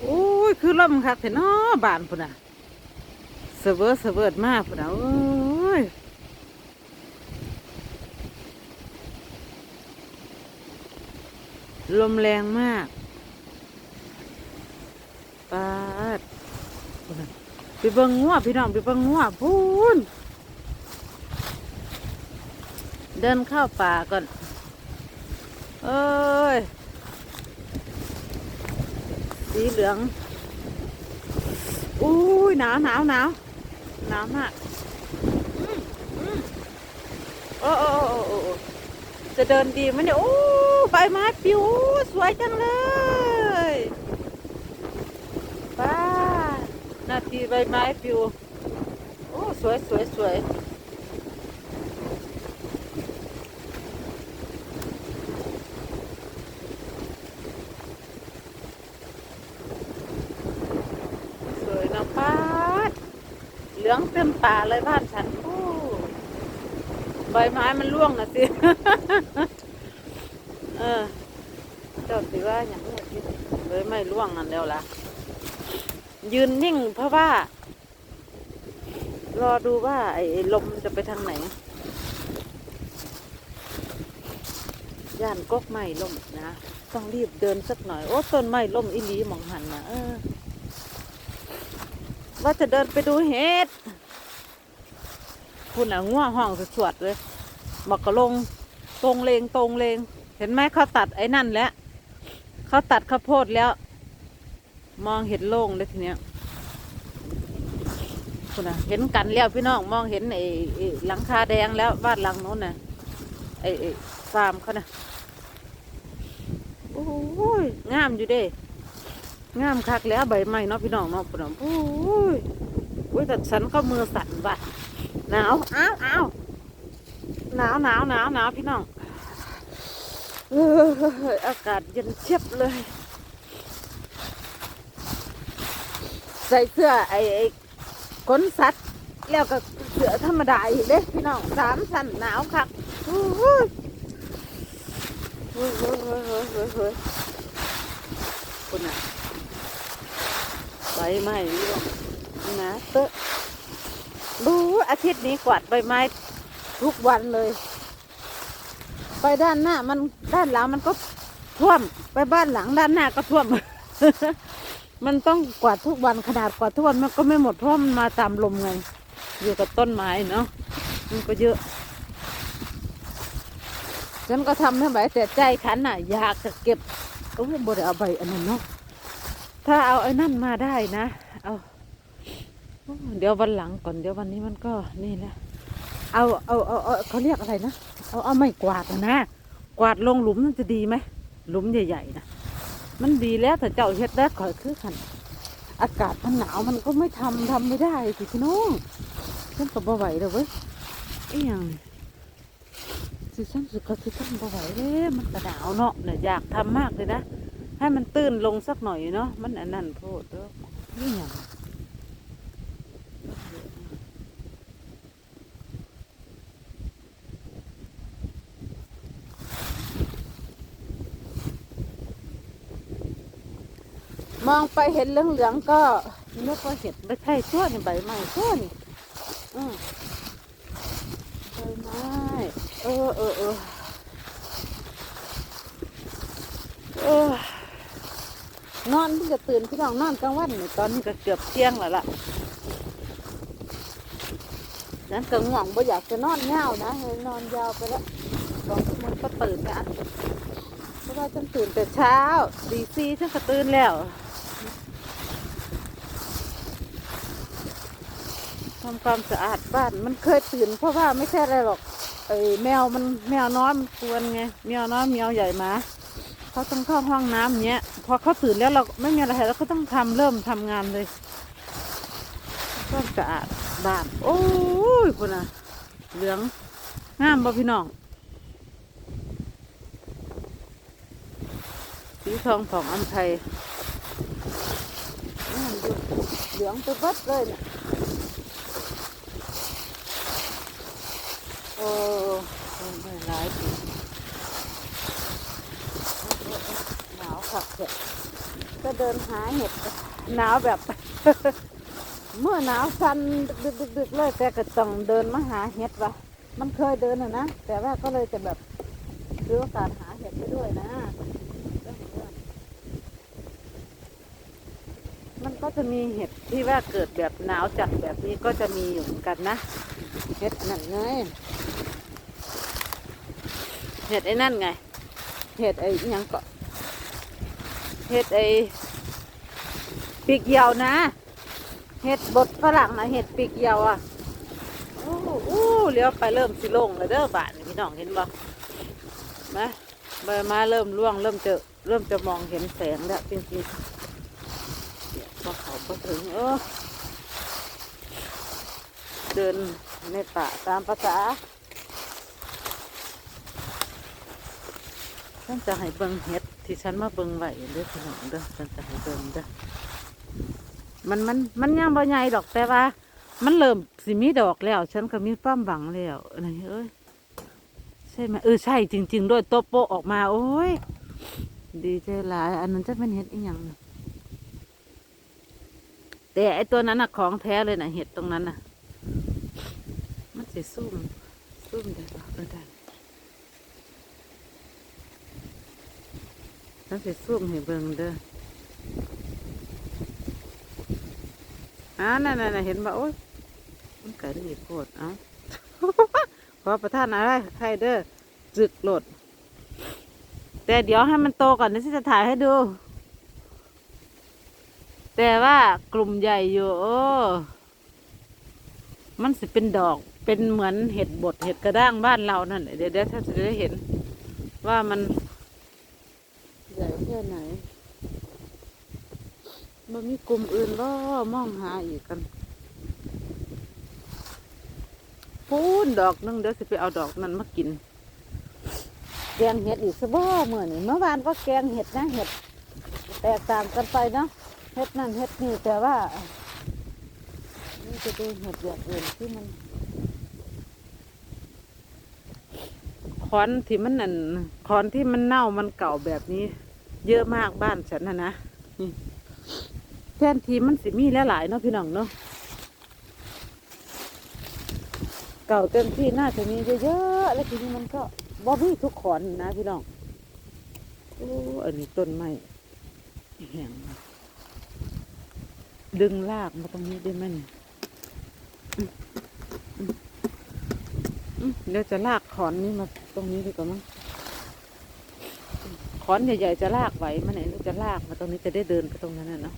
โอ้ย คือล่มคักเถอะเนาะบานพุ่นน่ะเสเวิร์เสเวิร์ดมากพุ่นน่ะโอ้ยลมแรงมากปาดพุ่นน่ะไปเบิ่งงัวพี่น้องไปเบิ่งงัวพูนเดินเข้าป่าก่อน เอ้ย สีเหลือง อุ้ยหนาวหนาวหนาวหนาวมากอืมอืมโอ้โอ้โอ้โอ้จะเดินดีไหมเนี่ย โอ้ใบไม้ปิวสวยจังเลยป้านาทีใบไม้ปิว โอ้ สวยสวยสวยสวยนะป้าดเห ลืองเต็มป่าเลยบ้านฉันโอ้ใบไม้มันร่วงนะสิ เออเจ้าสิว่าอย่างนี้เลยไม่ร่วงนั่นแล้วล่ะ ยืนนิ่งเพราะว่า รอดูว่า ไอ้ลมจะไปทางไหน ย่านกกไม้ล่มนะ ต้องรีบเดินสักหน่อย โอ้ต้นไม้ล่มอีหลีมองหันนะเออ ว่าจะเดินไปดูเห็ดคุณอะง่วงห้องสวดๆเลยบอกกระลงตรงเลงตรงเลง เห็นไหมเขาตัดไอ้นั่นแล้วเขาตัดข้าวโพดแล้ว มองเห็นโล่งเลยทีเนี้ยคุณน่ะเห็นกันแล้วพี่น้องมองเห็นไอ้หลังคาแดงแล้วบ้านหลังโน้นน่ะไอ้ไอ้ฟาร์มเขาน่ะโอ้ยงามอยู่เด้ งามคักแล้วใบไม้เนาะพี่น้องเนาะพี่น้องโอ้ยโอ้ยแต่ฉันก็มือสั่นว่ะหนาวอ้าวอ้าวหนาวหนาวหนาวหนาวพี่น้องเอออากาศเย็นเชียบเลย ใส่เสื้อไอ้ไอ้ขนสัตว์แล้วก็เสื้อธรรมดาอีกเด้พี่น้องสามสั่นหนาวคักโอ้ยเฮ้ยเฮ้ยเฮ้ยเฮ้ยเฮ้ยคุณน่ะ ใบไม้นะเตอะดูอาทิตย์นี้กวาดใบไม้ทุกวันเลย ไปด้านหน้ามันด้านหลังมันก็ท่วม ไปบ้านหลังด้านหน้าก็ท่วม มันต้องกวาดทุกวันขนาดกวาดทุกวันมันก็ไม่หมดเพราะมันมาตามลมไง อยู่กับต้นไม้เนาะมันก็เยอะ ฉันก็ทำให้ไหวแต่ใจขันน่ะอยากจะเก็บโอ้ยบ่ได้เอาใบอันนั้นเนาะ ถ้าเอาไอ้นั่นมาได้นะ เอาเดี๋ยววันหลังก่อนเดี๋ยววันนี้มันก็นี่แหละเอาเอาเอาเอาเขาเรียกอะไรนะเอาเอาไม่กวาดนะกวาดลงหลุมนั่นจะดีไหมหลุมใหญ่ๆนะมันดีแล้วแต่เจ้าเฮ็ดได้ขอยคือขันอากาศมันหนาวมันก็ไม่ทำทำไม่ได้สิพี่น้องฉันก็บ่ไหวแล้วเว้ยไอ้หยังสิฉันสุดก็คือทำบ่ไหวเลยมันก็หนาวเนาะเนี่ยอยากทำมากเลยนะ ให้มันตื้นลงสักหน่อยเนาะมันอันนั้นโพดเด้อนี่หยังมองไปเห็นเหลืองๆก็นึกว่าเห็ดไม่ใช่ชั่วนี่ใบไม้ชั่วนี่อืมใบไม้เออเออเออเออ นอนเพิ่งจะตื่นพี่น้องนอนกลางวันนี่ตอนนี้ก็เกือบเที่ยงแล้วล่ะนั้นก็ง่วงบ่อยากจะนอนเงาวนะให้นอนยาวไปแล้วสองชั่วโมงก็ตื่นนะเพราะว่าฉันตื่นแต่เช้าดีซีฉันก็ตื่นแล้วทำความสะอาดบ้านมันเคยตื่นเพราะว่าไม่ใช่อะไรหรอกไอ้แมวมันแมวน้อยมันกวนไงแมวน้อยแมวใหญ่มาเขาต้องเข้าห้องน้ำเนี้ย พอเขาตื่นแล้วเราไม่มีอะไรเราก็ต้องทำเริ่มทำงานเลยความสะอาดบ้าน โอ้ยคุณน่ะ เหลืองงามบ่พี่น้องสีทองของอันไทยเหลืองไปเบัดเลยนี่ยโอ้ไม่ร้ายปีาวขับ เถอะเป็เดินหาเห็ดหนาวแบบ เมื่อหนาวสั่นดึกดึกดึกๆเลยแต่ก็ต้องเดินมาหาเห็ดวะมันเคยเดินอะนะแต่ว่าก็เลยจะแบบถือโอกาสหาเห็ดไปด้วยนะมันก็จะมีเห็ดที่ว่าเกิดแบบหนาวจัดแบบนี้ก็จะมีอยู่เหมือนกันนะ เห็ดนั่นไงเห็ดไอ้นั่นไง เห็ดไอ้ยังเกาะ เห็ดไอ้ปีกเหยาวนะ เห็ดบดฝรั่งนะเห็ดปีกเหยาวอะโอ้โหเลี้ยวไปเริ่มสิลงแล้วเด้อบานพี่น้องเห็นบ่มาใบไมาเริ่มร่วงเริ่มจะเริ่มจะมองเห็นแสงแล้วจริงๆเดี๋ยวพอเขาพอถึงเออเดินในป่าตามภาษาฉันจะให้เบิงเห็ด ที่ฉันมาเบิงไว้เด้อพี่น้องเด้อฉันจะให้เบิงเด้อมันมันมันยังบ่ใหญ่ดอกแต่ว่า มันเริ่มสิมีดอกแล้ว ฉันก็มีความหวังแล้วอะไรเอ้ยใช่ไหมเออใช่จริง ๆ ด้วยโตโปออกมา โอ้ยดีใจหลาย อันนั้นจะเป็นเห็ดอีหยังแต่ไอตัวนั้นน่ะของแท้เลยนะเห็ดตรงนั้นน่ะมันจะซุ่มซุ่มได้ปะเออได้ มันจะซุ่มให้เบิ่งเด้ออ่านั่นน่ะเห็นบ่โอ้ยมันไก่ด้โคตรเอ้าขอประทานอะไรใครเด้อจึกโหลด แต่เดี๋ยวให้มันโตก่อนเดี๋ยวจะถ่ายให้ดู แต่ว่ากลุ่มใหญ่อยู่โอ้มันสิเป็นดอกเป็นเหมือนเห็ดบดเห็ดกระด้างบ้านเรานั่นเดี๋ยวเดี๋ยวถ้าจะได้เห็น ว่ามัน แค่ไหนมันมีกลุ่มอื่นก็มองหาอีกกันพูนดอกนึงเดี๋ยวสิไปเอาดอกนั้นมากิน แกงเห็ดอีกสบ่เมื่อนี่เมื่อวานก็แกงเห็ดนะเห็ด แตกต่างกันไปเนาะเฮ็ดนั่นเฮ็ดนี่แต่ว่า นี่จะเป็นเห็ดอย่างอื่นที่มันคอนที่มันนั่นคอนที่มันเน่ามันเก่าแบบนี้ เยอะมากบ้านฉันนะนะแทนทีมันสิมีหลายๆเนาะพี่น้องเนาะเก่าเต็มที่น่าจะมีเยอะๆแล้วทีนี้มันก็บ่มีทุกขอนนะพี่น้องโอ้อันนี้ต้นไม้แห้งดึงลากมาตรงนี้ได้ไหมเนี่ยอืมอืมอืมเดี๋ยวจะลากขอนนี้มาตรงนี้ดีกว่ามั้ง ค้อนใหญ่ๆจะลากไหวไหมเนี่ยหรือจะลากมาตรงนี้จะได้เดินไปตรงนั้นน่ะเนาะ